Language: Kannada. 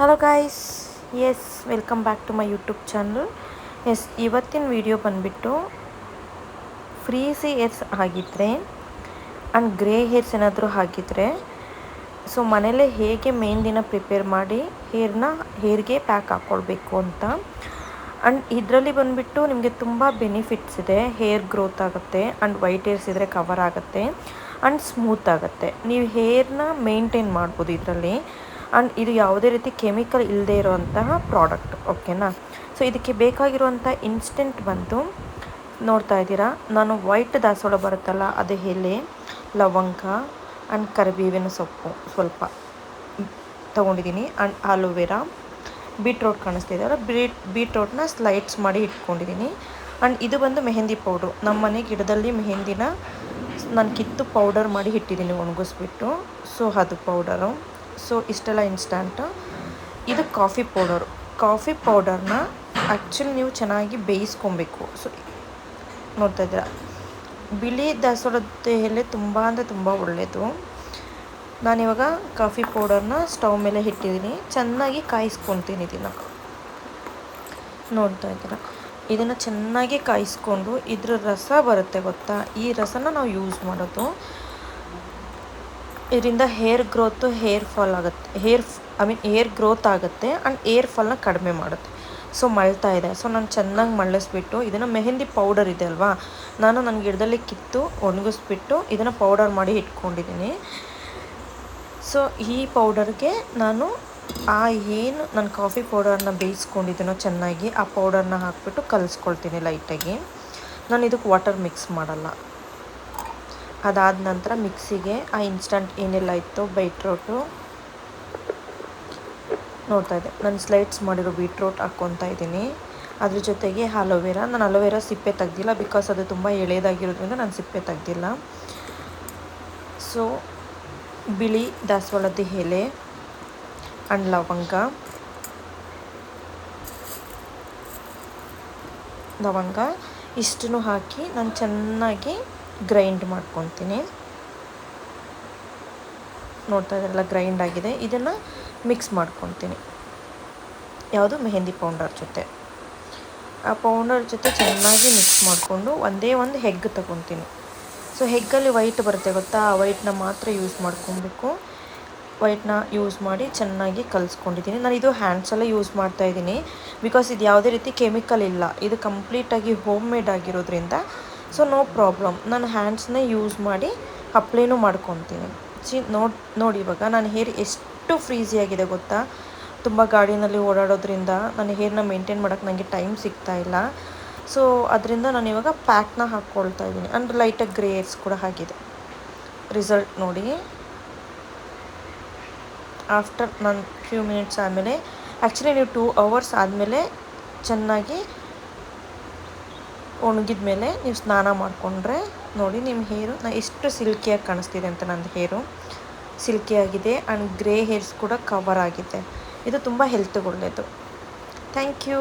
Hello guys yes welcome back to my YouTube channel yes ಇವತ್ತಿನ ವಿಡಿಯೋ ಬಂದುಬಿಟ್ಟು ಫ್ರೀಸಿ ಹೇರ್ಸ್ ಆಗಿದ್ದರೆ ಆ್ಯಂಡ್ ಗ್ರೇ ಹೇರ್ಸ್ ಏನಾದರೂ ಹಾಕಿದರೆ ಸೊ ಮನೇಲೇ ಹೇಗೆ ಮೆಹಂದಿನ ಪ್ರಿಪೇರ್ ಮಾಡಿ ಹೇರ್ನ ಹೇರ್ಗೆ ಪ್ಯಾಕ್ ಹಾಕ್ಕೊಳ್ಬೇಕು ಅಂತ. ಆ್ಯಂಡ್ ಇದರಲ್ಲಿ ಬಂದುಬಿಟ್ಟು ನಿಮಗೆ ತುಂಬ ಬೆನಿಫಿಟ್ಸ್ ಇದೆ. ಹೇರ್ ಗ್ರೋತ್ ಆಗುತ್ತೆ ಆ್ಯಂಡ್ ವೈಟ್ ಹೇರ್ಸ್ ಇದ್ದರೆ ಕವರ್ ಆಗುತ್ತೆ ಆ್ಯಂಡ್ ಸ್ಮೂತ್ ಆಗುತ್ತೆ. ನೀವು ಹೇರ್ನ ಮೇಂಟೈನ್ ಮಾಡ್ಬೋದು ಇದರಲ್ಲಿ. ಆ್ಯಂಡ್ ಇದು ಯಾವುದೇ ರೀತಿ ಕೆಮಿಕಲ್ ಇಲ್ಲದೆ ಇರುವಂತಹ ಪ್ರಾಡಕ್ಟ್ ಓಕೆನಾ ಸೊ ಇದಕ್ಕೆ ಬೇಕಾಗಿರುವಂಥ ಇನ್ಸ್ಟೆಂಟ್ ಬಂತು ನೋಡ್ತಾ ಇದ್ದೀರಾ? ನಾನು ವೈಟ್ ದಾಸವಾಳ ಬರುತ್ತಲ್ಲ, ಅದು ಎಲೆ, ಲವಂಗ ಆ್ಯಂಡ್ ಕರಿಬೇವಿನ ಸೊಪ್ಪು ಸ್ವಲ್ಪ ತೊಗೊಂಡಿದ್ದೀನಿ. ಆ್ಯಂಡ್ ಆಲೋವೆರಾ ಬೀಟ್ರೋಟ್ ಕಾಣಿಸ್ತಾ ಇದೆಯಲ್ಲ ಬೀಟ್ ಬೀಟ್ರೋಟ್ನ ಸ್ಲೈಡ್ಸ್ ಮಾಡಿ ಇಟ್ಕೊಂಡಿದ್ದೀನಿ. ಆ್ಯಂಡ್ ಇದು ಬಂದು ಮೆಹಂದಿ ಪೌಡ್ರು ನಮ್ಮ ಮನೆ ಗಿಡದಲ್ಲಿ ಮೆಹಂದಿನ, ನಾನು ಕಿತ್ತು ಪೌಡರ್ ಮಾಡಿ ಇಟ್ಟಿದ್ದೀನಿ ಒಣಗಿಸ್ಬಿಟ್ಟು. ಸೊ ಅದು ಪೌಡರು ಸೊ ಇಷ್ಟೆಲ್ಲ ಇನ್ಸ್ಟಂಟು ಇದು ಕಾಫಿ ಪೌಡರು ಕಾಫಿ ಪೌಡರ್ನ ಆ್ಯಕ್ಚುಲಿ ನೀವು ಚೆನ್ನಾಗಿ ಬೇಯಿಸ್ಕೊಬೇಕು. ಸೊ, ನೋಡ್ತಾ ಇದ್ದೀರಾ? ಬಿಳಿ ದಾಸವಾಳದ ಎಲೆ ತುಂಬ ಅಂದರೆ ತುಂಬ ಒಳ್ಳೆಯದು ನಾನಿವಾಗ ಕಾಫಿ ಪೌಡರ್ನ ಸ್ಟವ್ ಮೇಲೆ ಇಟ್ಟಿದ್ದೀನಿ. ಚೆನ್ನಾಗಿ ಕಾಯಿಸ್ಕೊತೀನಿ ಇದನ್ನು. ನೋಡ್ತಾ ಇದ್ದೀರಾ? ಇದನ್ನು ಚೆನ್ನಾಗಿ ಕಾಯಿಸ್ಕೊಂಡು ಇದ್ರ ರಸ ಬರುತ್ತೆ ಗೊತ್ತಾ? ಈ ರಸನ ನಾವು ಯೂಸ್ ಮಾಡೋದು. ಇದರಿಂದ ಹೇರ್ ಗ್ರೋತು ಹೇರ್ ಫಾಲ್ ಆಗುತ್ತೆ. Hair I mean hair growth ಆಗುತ್ತೆ ಆ್ಯಂಡ್ ಏರ್ ಫಾಲ್ನ ಕಡಿಮೆ ಮಾಡುತ್ತೆ. ಸೊ ಮಳ್ತಾ ಇದೆ. ಸೊ ನಾನು ಚೆನ್ನಾಗಿ ಮಳ್ಳಿಸ್ಬಿಟ್ಟು ಇದನ್ನು ಮೆಹಂದಿ ಪೌಡರ್ ಇದೆ ಅಲ್ವಾ? ನಾನು ನನ್ನ ಗಿಡದಲ್ಲಿ ಕಿತ್ತು ಒಣಗಿಸ್ಬಿಟ್ಟು ಇದನ್ನು ಪೌಡರ್ ಮಾಡಿ ಇಟ್ಕೊಂಡಿದ್ದೀನಿ ಸೊ ಈ ಪೌಡರ್ಗೆ ನಾನು ಆ ಏನು ನಾನು ಕಾಫಿ ಪೌಡರ್ನ ಬೇಯಿಸ್ಕೊಂಡಿದ್ದೀನೋ ಚೆನ್ನಾಗಿ ಆ ಪೌಡರ್ನ ಹಾಕ್ಬಿಟ್ಟು ಕಲಿಸ್ಕೊಳ್ತೀನಿ ಲೈಟಾಗಿ ನಾನು ಇದಕ್ಕೆ ವಾಟರ್ ಮಿಕ್ಸ್ ಮಾಡಲ್ಲ. ಅದಾದ ನಂತರ ಮಿಕ್ಸಿಗೆ ಆ ಇನ್ಸ್ಟಂಟ್ ಏನೆಲ್ಲ ಇತ್ತು ಬೀಟ್ರೋಟು ನೋಡ್ತಾ ಇದ್ದೆ. ನಾನು ಸ್ಲೈಡ್ಸ್ ಮಾಡಿರೋ ಬೀಟ್ರೋಟ್ ಹಾಕ್ಕೊತಾ ಇದ್ದೀನಿ. ಅದ್ರ ಜೊತೆಗೆ ಅಲೋವೆರಾ ನಾನು ಅಲೋವೆರಾ ಸಿಪ್ಪೆ ತೆಗ್ದಿಲ್ಲ ಬಿಕಾಸ್ ಅದು ತುಂಬ ಎಳೆದಾಗಿರೋದ್ರಿಂದ ನಾನು ಸಿಪ್ಪೆ ತೆಗ್ದಿಲ್ಲ. ಸೊ ಬಿಳಿ ದಾಸವಾಳದ ಎಲೆ ಆ್ಯಂಡ್ ಲವಂಗ ಲವಂಗ ಇಷ್ಟನ್ನು ಹಾಕಿ ನಾನು ಚೆನ್ನಾಗಿ ಗ್ರೈಂಡ್ ಮಾಡ್ಕೊತೀನಿ. ನೋಡ್ತಾ ಇದ್ರೆಲ್ಲ ಗ್ರೈಂಡ್ ಆಗಿದೆ. ಇದನ್ನು ಮಿಕ್ಸ್ ಮಾಡ್ಕೊತೀನಿ. ಯಾವುದು? ಮೆಹಂದಿ ಪೌಡರ್ ಜೊತೆ. ಆ ಪೌಡರ್ ಜೊತೆ ಚೆನ್ನಾಗಿ ಮಿಕ್ಸ್ ಮಾಡಿಕೊಂಡು ಒಂದೇ ಒಂದು ಹೆಗ್ ತಗೊತೀನಿ. ಸೊ, ಹೆಗ್ಗಲ್ಲಿ ವೈಟ್ ಬರುತ್ತೆ ಗೊತ್ತಾ? ಆ ವೈಟ್ನ ಮಾತ್ರ ಯೂಸ್ ಮಾಡ್ಕೊಬೇಕು. ವೈಟ್ನ ಯೂಸ್ ಮಾಡಿ ಚೆನ್ನಾಗಿ ಕಲಿಸ್ಕೊಂಡಿದ್ದೀನಿ. ನಾನು ಇದು ಹ್ಯಾಂಡ್ಸಲ್ಲೇ ಯೂಸ್ ಮಾಡ್ತಾ ಇದ್ದೀನಿ. ಬಿಕಾಸ್ ಇದು ಯಾವುದೇ ರೀತಿ ಕೆಮಿಕಲ್ ಇಲ್ಲ. ಇದು ಕಂಪ್ಲೀಟಾಗಿ ಹೋಮ್ ಮೇಡ್ ಆಗಿರೋದ್ರಿಂದ ಸೊ ನೋ ಪ್ರಾಬ್ಲಮ್ ನಾನು ಹ್ಯಾಂಡ್ಸ್ನೇ ಯೂಸ್ ಮಾಡಿ ಅಪ್ಲೈನೂ ಮಾಡ್ಕೊತೀನಿ. ಚಿ ನೋಡಿ ನೋಡಿ ಇವಾಗ ನಾನು ಹೇರ್ ಎಷ್ಟು ಫ್ರೀಸಿಯಾಗಿದೆ ಗೊತ್ತಾ? ತುಂಬ ಗಾಡಿನಲ್ಲಿ ಓಡಾಡೋದ್ರಿಂದ ನನ್ನ ಹೇರ್ನ ಮೇಂಟೈನ್ ಮಾಡೋಕ್ಕೆ ನನಗೆ ಟೈಮ್ ಸಿಗ್ತಾ ಇಲ್ಲ. ಸೊ ಅದರಿಂದ ನಾನು ಇವಾಗ ಪ್ಯಾಕ್ನ ಹಾಕ್ಕೊಳ್ತಾ ಇದ್ದೀನಿ. ಆ್ಯಂಡ್ ಲೈಟಾಗಿ ಗ್ರೇ ಕೂಡ ಆಗಿದೆ ರಿಸಲ್ಟ್ ನೋಡಿ. ಆಫ್ಟರ್ ನಾನು ಫ್ಯೂ ಮಿನಿಟ್ಸ್ ಆದಮೇಲೆ ಆ್ಯಕ್ಚುಲಿ ನೀವು ಟೂ ಅವರ್ಸ್ ಆದಮೇಲೆ ಚೆನ್ನಾಗಿ ಒಣಗಿದ ಮೇಲೆ ನೀವು ಸ್ನಾನ ಮಾಡಿಕೊಂಡ್ರೆ ನೋಡಿ ನಿಮ್ಮ ಹೇರು, ನಾ ಎಷ್ಟು ಸಿಲ್ಕಿಯಾಗಿ ಕಾಣಿಸ್ತಿದೆ ಅಂತ ನನ್ನ ಹೇರು. ಸಿಲ್ಕಿಯಾಗಿದೆ ಆ್ಯಂಡ್ ಗ್ರೇ ಹೇರ್ಸ್ ಕೂಡ ಕವರ್ ಆಗಿದೆ. ಇದು ತುಂಬ ಹೆಲ್ತ್ಗೆ ಒಳ್ಳೆಯದು ಥ್ಯಾಂಕ್ ಯು.